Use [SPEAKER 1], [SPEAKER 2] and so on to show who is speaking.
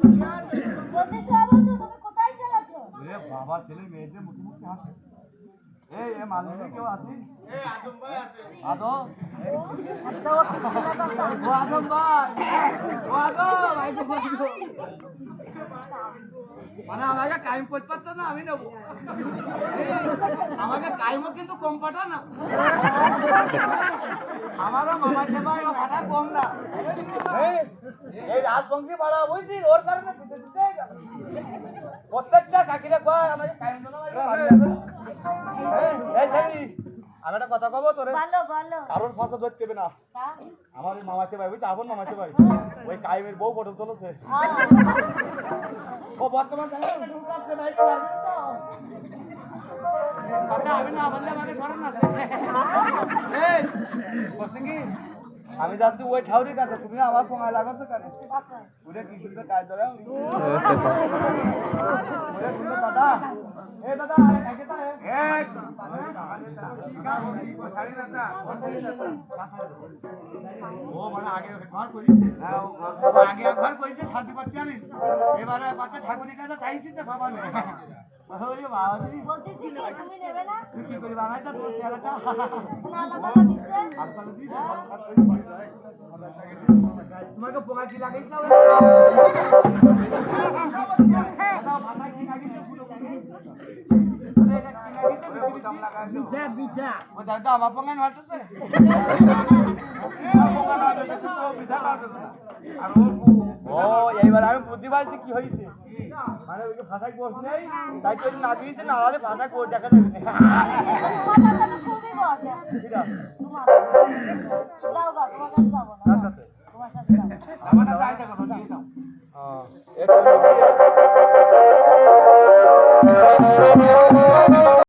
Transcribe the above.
[SPEAKER 1] বাবু
[SPEAKER 2] এ বাবা ছেলে মেয়েদের মুখে মুখে হাসে। এই এ মালিনী কেউ ও আদম ভাই। ও আদম ভাই তো মানে আমাকে কাইম পারতো না আমি নেব। আমাকে কাইমও কিন্তু কম পাঠা না। আমারও ও ভাড়া কম না। এই, এই রাজবংশী ভাড়া বুঝছিস ওর কারণে দিতে দিতে প্রত্যেকটা কাকিরা কয় আমাকে আমি একটা কথা কব তোরে। কারোর ফটো ধরতে না। আমার ওই মামাছে ভাই বুঝছি আপন মামাছে ভাই ওই কাইমের বউ ফটো তুলেছে।
[SPEAKER 1] হ্যাঁ।
[SPEAKER 2] ও বর্তমান? কথা আমি না বললে আমাকে সরেন না। আমি যাচ্ছি ওই ঠাউরি কাছে। তুমি আমার সময় লাগাচ্ছ কেন? ওটা কি সুন্দর কাজ ধরে ওরে সুন্দর দাদা। এ দাদা একে তো এক। ও মানে আগে ঘর করি হ্যাঁ ও ঘর- আগে করেছে শান্তি পাচ্ছি জানিস এবারে পাচ্ছে ঠাকুরের কাছে চাইছি তো বাবা রে,
[SPEAKER 1] বলতেছি কি, তুমি নেবে না
[SPEAKER 2] তুই কি করি বাবা এটা তোর চেহারাটা
[SPEAKER 1] নালা টাকা দিচ্ছে
[SPEAKER 2] হাসপাতালে দিস
[SPEAKER 1] হ্যাঁ।
[SPEAKER 2] ও এইবার আমি বুদ্ধি পাইছি কি হয়েছে মানে ওই যে ভাষায় কোর্স নেই তাই জন্য না দিয়েছে না হলে ভাষায় কোর্স দেখা যাবে।
[SPEAKER 1] তোমার সাথে না। তোমার সাথে